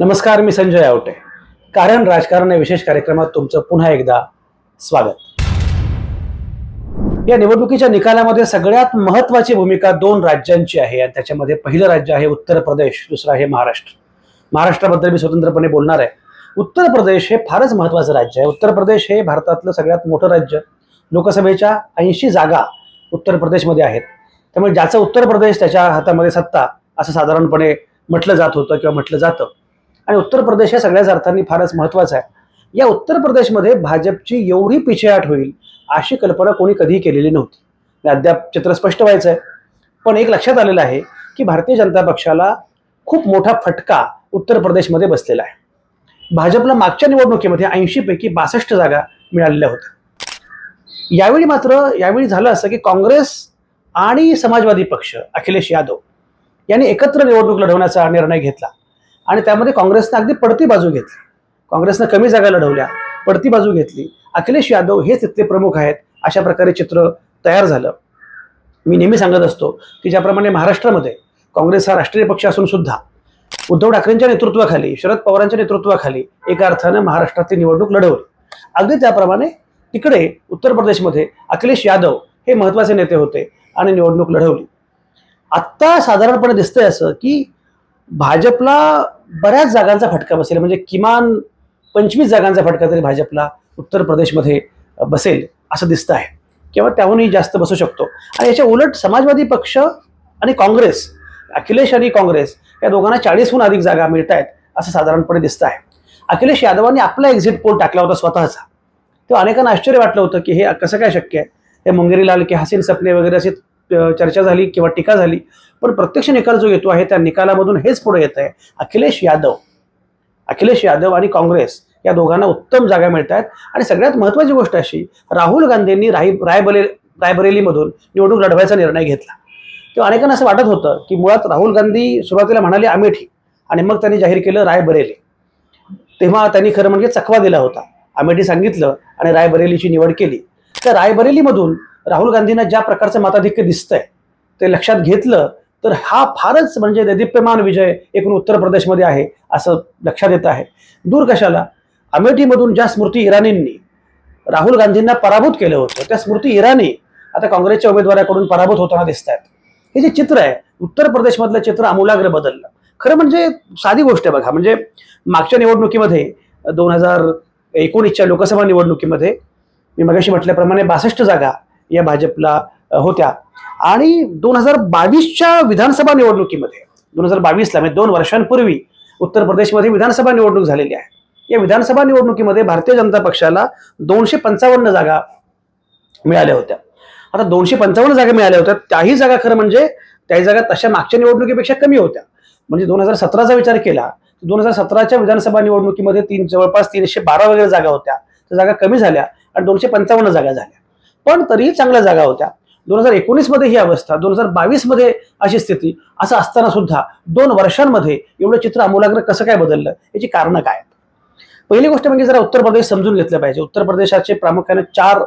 नमस्कार मी संजय आवटे. कारण राजकारण या विशेष कार्यक्रमात तुमचं पुन्हा एकदा स्वागत. या निवडणुकीच्या निकालामध्ये सगळ्यात महत्वाची भूमिका दोन राज्यांची आहे आणि त्याच्यामध्ये पहिलं राज्य आहे उत्तर प्रदेश दुसरं आहे महाराष्ट्र. महाराष्ट्राबद्दल मी स्वतंत्रपणे बोलणार आहे. उत्तर प्रदेश हे फारच महत्वाचं राज्य आहे. उत्तर प्रदेश हे भारतातलं सगळ्यात मोठं राज्य. लोकसभेच्या ऐंशी जागा उत्तर प्रदेशमध्ये आहेत. त्यामुळे ज्याचं उत्तर प्रदेश त्याच्या हातामध्ये सत्ता असं साधारणपणे म्हटलं जात होतं किंवा म्हटलं जातं. आणि उत्तर प्रदेश हे सगळ्याच अर्थांनी फारच महत्वाचं आहे. या उत्तर प्रदेशमध्ये भाजपची एवढी पिछेहाट होईल अशी कल्पना कोणी कधीही केलेली नव्हती. अद्याप चित्र स्पष्ट व्हायचं आहे. पण एक लक्षात आलेलं आहे की भारतीय जनता पक्षाला खूप मोठा फटका उत्तर प्रदेशमध्ये बसलेला आहे. भाजपला मागच्या निवडणुकीमध्ये ऐंशी पैकी बासष्ट जागा मिळालेल्या होत्या. यावेळी मात्र यावेळी झालं असं की काँग्रेस आणि समाजवादी पक्ष अखिलेश यादव यांनी एकत्र निवडणूक लढवण्याचा निर्णय घेतला. आणि त्यामध्ये काँग्रेसनं अगदी पडती बाजू घेतली. काँग्रेसनं कमी जागा लढवल्या पडती बाजू घेतली. अखिलेश यादव हेच तिथले प्रमुख आहेत अशा प्रकारे चित्र तयार झालं. मी नेहमी सांगत असतो की ज्याप्रमाणे महाराष्ट्रामध्ये काँग्रेस हा राष्ट्रीय पक्ष असून सुद्धा उद्धव ठाकरेंच्या नेतृत्वाखाली शरद पवारांच्या नेतृत्वाखाली एका अर्थानं महाराष्ट्रातली निवडणूक लढवली. अगदी त्याप्रमाणे तिकडे उत्तर प्रदेशमध्ये अखिलेश यादव हे महत्त्वाचे नेते होते आणि निवडणूक लढवली. आत्ता साधारणपणे दिसतंय असं की भाजपला बऱ्याच जागांचा फटका बसेल. म्हणजे किमान पंचवीस जागांचा फटका तरी भाजपला उत्तर प्रदेशमध्ये बसेल असं दिसतं आहे. किंवा त्याहूनही जास्त बसू शकतो. आणि याच्या उलट समाजवादी पक्ष आणि काँग्रेस अखिलेश आणि काँग्रेस या दोघांना चाळीसहून अधिक जागा मिळत आहेत असं साधारणपणे दिसतं आहे. अखिलेश यादवांनी आपला एक्झिट पोल टाकला होता स्वतःचा. तेव्हा अनेकांना आश्चर्य वाटलं होतं की हे कसं काय शक्य आहे? हे मुंगेरीलाल की हसीन सपने वगैरे असे चर्चा झाली किंवा टीका झाली पण प्रत्यक्ष निकाल जो येतो आहे त्या निकालामधून हेच पुढे येत आहे. अखिलेश यादव अखिलेश यादव आणि काँग्रेस या दोघांना उत्तम जागा मिळत आहेत. आणि सगळ्यात महत्त्वाची गोष्ट अशी राहुल गांधींनी राही रायबरे रायबरेलीमधून निवडणूक लढवायचा निर्णय घेतला. तेव्हा अनेकांना असं वाटत होतं की मुळात राहुल गांधी सुरुवातीला म्हणाले अमेठी आणि मग त्यांनी जाहीर केलं रायबरेली. तेव्हा त्यांनी खरं म्हणजे चकवा दिला होता. अमेठी सांगितलं आणि रायबरेलीची निवड केली. तर रायबरेलीमधून राहुल गांधींना ज्या प्रकारचं मताधिक्य दिसतंय ते लक्षात घेतलं तर हा फारच म्हणजे दैदिप्यमान विजय एकूण उत्तर प्रदेशमध्ये आहे असं लक्षात येत आहे. दूर कशाला? अमेठीमधून ज्या स्मृती इराणींनी राहुल गांधींना पराभूत केलं होतं त्या स्मृती इराणी आता काँग्रेसच्या उमेदवाराकडून पराभूत होताना दिसत आहेत हे जे चित्र आहे उत्तर प्रदेशमधलं चित्र आमूलाग्र बदललं. खरं म्हणजे साधी गोष्ट आहे बघा म्हणजे मागच्या निवडणुकीमध्ये दोन हजार एकोणीसच्या लोकसभा निवडणुकीमध्ये मी मगाशी म्हटल्याप्रमाणे बासष्ट जागा या भाजपला होत्या. आणि दोन हजार बावीसच्या विधानसभा निवडणुकीमध्ये दोन हजार बावीसला म्हणजे दोन वर्षांपूर्वी उत्तर प्रदेशमध्ये विधानसभा निवडणूक झालेली आहे. या विधानसभा निवडणुकीमध्ये भारतीय जनता पक्षाला दोनशे पंचावन्न जागा मिळाल्या होत्या. आता दोनशे पंचावन्न जागा मिळाल्या होत्या त्याही जागा खरं म्हणजे त्याही जागा तशा मागच्या निवडणुकीपेक्षा कमी होत्या. म्हणजे दोन हजार सतराचा विचार केला दोन हजार सतराच्या विधानसभा निवडणुकीमध्ये तीन जवळपास तीनशे बारा वगैरे जागा होत्या. त्या जागा कमी झाल्या आणि दोनशे पंचावन्न जागा झाल्या. पण तरीही चांगल्या जागा होत्या. दोन हजार एकोणीसमध्ये ही अवस्था दोन हजार बावीसमध्ये अशी स्थिती असं असताना सुद्धा दोन वर्षांमध्ये एवढं चित्र आमूलाग्र कसं काय बदललं? याची कारणं काय आहेत? पहिली गोष्ट म्हणजे जरा उत्तर प्रदेश समजून घेतलं पाहिजे. उत्तर प्रदेशाचे प्रामुख्याने चार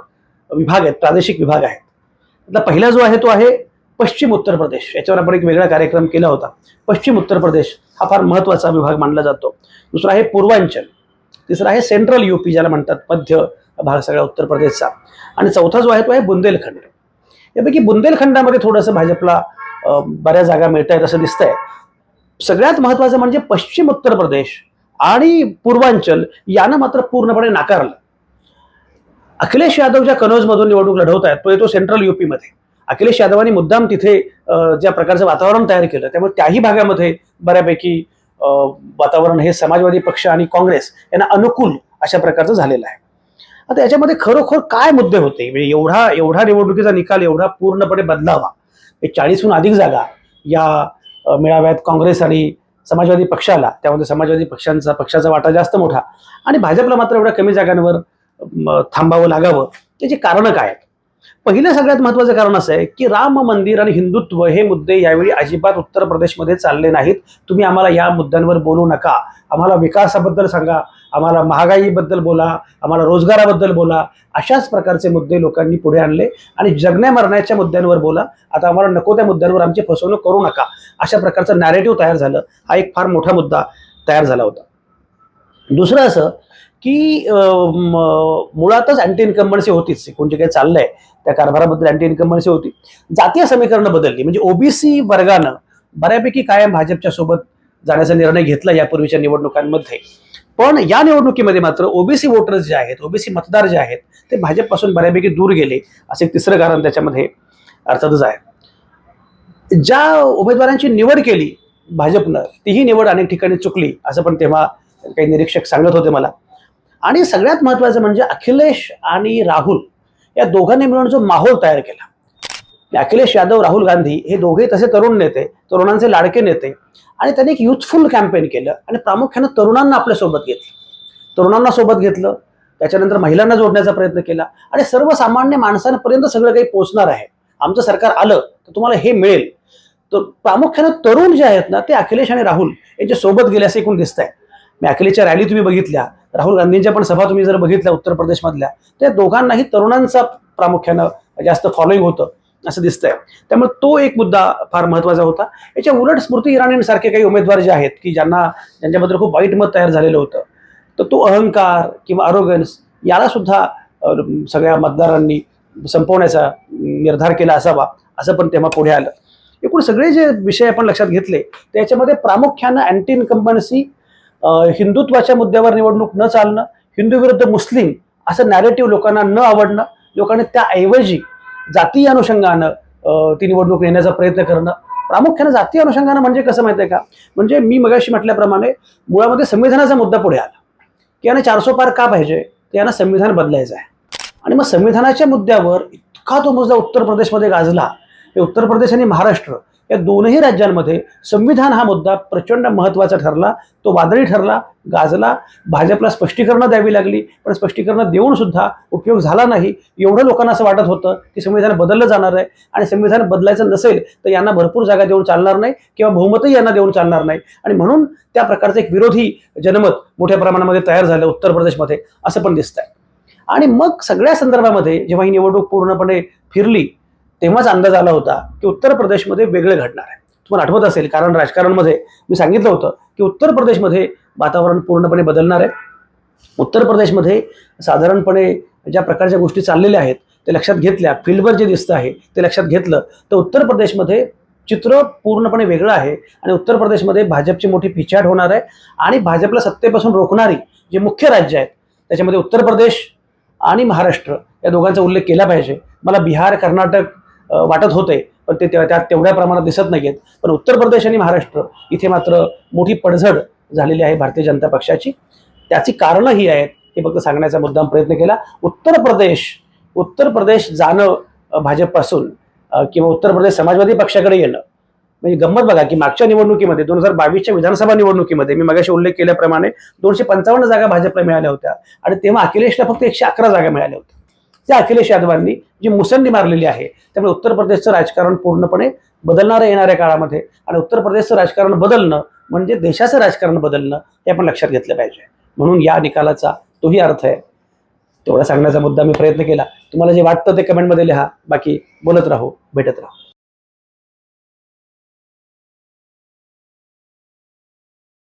विभाग आहेत प्रादेशिक विभाग आहेत. त्यातला पहिला जो आहे तो आहे पश्चिम उत्तर प्रदेश. याच्यावर आपण एक वेगळा कार्यक्रम केला होता. पश्चिम उत्तर प्रदेश हा फार महत्त्वाचा विभाग मानला जातो. दुसरा आहे पूर्वांचल. तिसरा आहे सेंट्रल यूपी ज्याला म्हणतात मध्य भाग सगळा उत्तर प्रदेशचा. आणि चौथा जो आहे तो आहे बुंदेलखंड. यापैकी बुंदेलखंडामध्ये थोडंसं भाजपला बऱ्याच जागा मिळत आहेत असं दिसतंय. सगळ्यात महत्त्वाचं म्हणजे पश्चिम उत्तर प्रदेश आणि पूर्वांचल यानं मात्र पूर्णपणे नाकारलं. अखिलेश यादव ज्या कनौजमधून निवडणूक लढवत आहेत तो येतो सेंट्रल युपीमध्ये अखिलेश यादवांनी मुद्दाम तिथे ज्या प्रकारचं वातावरण तयार केलं त्यामुळे त्याही भागामध्ये बऱ्यापैकी अं, वातावरण हे समाजवादी पक्ष आणि काँग्रेस यांना अनुकूल अशा प्रकारचं झालेलं आहे. आता याच्यामध्ये खरोखर काय मुद्दे होते? म्हणजे एवढा एवढा निवडणुकीचा निकाल एवढा पूर्णपणे बदलावा चाळीसहून अधिक जागा या मेळाव्यात काँग्रेस आणि समाजवादी पक्षाला त्यामध्ये समाजवादी पक्षांचा पक्षाचा वाटा जास्त मोठा आणि भाजपला मात्र एवढ्या कमी जागांवर थांबावं लागावं त्याची कारणं काय आहेत? पहिलं सगळ्यात महत्त्वाचं कारण असं आहे की राम मंदिर आणि हिंदुत्व हे मुद्दे यावेळी अजिबात उत्तर प्रदेशमध्ये चालले नाहीत. तुम्ही आम्हाला या मुद्द्यांवर बोलू नका. आम्हाला विकासाबद्दल सांगा. आम्हाला महागाईबद्दल बोला आम्हाला रोजगाराबद्दल बोला अशाच प्रकारचे मुद्दे लोकांनी पुढे आणले आणि जगण्या मरण्याच्या मुद्द्यांवर बोला. आता आम्हाला नको त्या मुद्द्यांवर आमची फसवणूक करू नका. अशा प्रकारचं नॅरेटिव्ह तयार झालं. हा एक फार मोठा मुद्दा तयार झाला होता. दुसरं असं की मुळातच अँटी इन्कम्बन्सी होतीच. एकूण काही चाललंय त्या कारभाराबद्दल अँटी इन्कम्बन्सी होती. जातीय समीकरणं बदलली. म्हणजे ओबीसी वर्गानं बऱ्यापैकी कायम भाजपच्या सोबत जाण्याचा निर्णय घेतला यापूर्वीच्या निवडणुकांमध्ये. पण या निवडणुकीमध्ये मात्र ओबीसी वोटर्स जे आहेत ओबीसी मतदार जे आहेत ते भाजपपासून बऱ्यापैकी दूर गेले असं एक तिसरं कारण त्याच्यामध्ये अर्थातच आहे. ज्या उमेदवारांची निवड केली भाजपनं तीही निवड अनेक ठिकाणी चुकली असं पण तेव्हा काही निरीक्षक सांगत होते मला. आणि सगळ्यात महत्त्वाचं म्हणजे अखिलेश आणि राहुल या दोघांनी मिळून जो माहोल तयार केला. अखिलेश यादव राहुल गांधी हे दोघे तसे तरुण नेते तरुणांचे लाडके नेते. आणि त्यांनी एक युथफुल कॅम्पेन केलं आणि प्रामुख्यानं तरुणांना आपल्यासोबत घेतलं. तरुणांना सोबत घेतलं. त्याच्यानंतर महिलांना जोडण्याचा प्रयत्न केला. आणि सर्वसामान्य माणसांपर्यंत सगळं काही पोहोचणार आहे. आमचं सरकार आलं तर तुम्हाला हे मिळेल. तर प्रामुख्यानं तरुण जे आहेत ना ते अखिलेश आणि राहुल यांच्या सोबत गेले असं एकूण दिसत आहे मी अखिलेशच्या रॅली तुम्ही बघितल्या. राहुल गांधींच्या पण सभा तुम्ही जर बघितल्या उत्तर प्रदेशमधल्या त्या दोघांनाही तरुणांचा प्रामुख्यानं जास्त फॉलोईंग होतं. असं दिसतंय. त्यामुळे तो एक मुद्दा फार महत्त्वाचा होता. याच्या उलट स्मृती इराणींसारखे काही उमेदवार जे आहेत की ज्यांना ज्यांच्याबद्दल खूप वाईट मत तयार झालेलं होतं तर तो अहंकार किंवा अरोगन्स याला सुद्धा सगळ्या मतदारांनी संपवण्याचा निर्धार केला असावा असं पण तेव्हा पुढे आलं. एकूण सगळे जे विषय आपण लक्षात घेतले त्याच्यामध्ये प्रामुख्यानं अँटी इन्कम्बन्सी हिंदुत्वाच्या मुद्द्यावर निवडणूक न चालणं हिंदू विरुद्ध मुस्लिम असं नॅरेटिव्ह लोकांना न आवडणं लोकांनी त्याऐवजी जातीय अनुषंगानं ती निवडणूक नेण्याचा प्रयत्न करणं. प्रामुख्यानं जातीय अनुषंगानं म्हणजे कसं माहिती आहे का? म्हणजे मी मगाशी म्हटल्याप्रमाणे मुळामध्ये संविधानाचा मुद्दा पुढे आला. की यांना चारसो पार का पाहिजे? ते यांना संविधान बदलायचं आहे. आणि मग संविधानाच्या मुद्द्यावर इतका तो मुद्दा उत्तर प्रदेशमध्ये गाजला. हे उत्तर प्रदेश आणि महाराष्ट्र या दोनही राज्यांमध्ये संविधान हा मुद्दा प्रचंड महत्त्वाचा ठरला तो वादळी ठरला गाजला भाजपला स्पष्टीकरणं द्यावी लागली पण स्पष्टीकरणं देऊन सुद्धा उपयोग झाला नाही. एवढं लोकांना असं वाटत होतं की संविधान बदललं जाणार आहे आणि संविधान बदलायचं नसेल तर यांना भरपूर जागा देऊन चालणार नाही किंवा बहुमतही यांना देऊन चालणार नाही. आणि म्हणून त्या प्रकारचं एक विरोधी जनमत मोठ्या प्रमाणामध्ये तयार झालं उत्तर प्रदेशमध्ये असं पण दिसतंय. आणि मग सगळ्या संदर्भामध्ये जेव्हा ही निवडणूक पूर्णपणे फिरली तेव्हाच अंदाज आला होता की उत्तर प्रदेशमध्ये वेगळं घडणार आहे. तुम्हाला आठवत असेल कारण राजकारणमध्ये मी सांगितलं होतं की उत्तर प्रदेशमध्ये वातावरण पूर्णपणे बदलणार आहे. उत्तर प्रदेशमध्ये साधारणपणे ज्या प्रकारच्या गोष्टी चाललेल्या आहेत ते लक्षात घेतल्या फील्डवर जे दिसतं आहे ते लक्षात घेतलं तर उत्तर प्रदेशमध्ये चित्र पूर्णपणे वेगळं आहे आणि उत्तर प्रदेशमध्ये भाजपची मोठी पिछाट होणार आहे आणि भाजपला सत्तेपासून रोखणारी जे मुख्य राज्य आहेत त्याच्यामध्ये उत्तर प्रदेश आणि महाराष्ट्र या दोघांचा उल्लेख केला पाहिजे. मला बिहार कर्नाटक वाटत होते पण ते त्या- त्यात तेवढ्या प्रमाणात दिसत नाहीयेत. पण उत्तर प्रदेश आणि महाराष्ट्र इथे मात्र मोठी पडझड झालेली आहे भारतीय जनता पक्षाची. त्याची कारणं ही आहेत हे फक्त सांगण्याचा मुद्दाम प्रयत्न केला. उत्तर प्रदेश उत्तर प्रदेश जाणं भाजपपासून किंवा उत्तर प्रदेश समाजवादी पक्षाकडे येणं. म्हणजे गंमत बघा की मागच्या निवडणुकीमध्ये दोन हजार बावीसच्या विधानसभा निवडणुकीमध्ये मी मगाशी उल्लेख केल्याप्रमाणे दोनशे पंचावन्न जागा भाजपला मिळाल्या होत्या. आणि तेव्हा अखिलेशला फक्त एकशे अकरा जागा मिळाल्या होत्या. त्या अखिलेश यादवांनी जी मुसंडी मारलेली आहे त्यामुळे उत्तर प्रदेशचं राजकारण पूर्णपणे बदलणारं येणाऱ्या काळामध्ये आणि उत्तर प्रदेशचं राजकारण बदलणं म्हणजे देशाचं राजकारण बदलणं हे आपण लक्षात घेतलं पाहिजे. म्हणून या निकालाचा तोही अर्थ आहे. तेवढा सांगण्याचा मुद्दा मी प्रयत्न केला. तुम्हाला जे वाटतं ते कमेंटमध्ये लिहा. बाकी बोलत राहू भेटत राहू.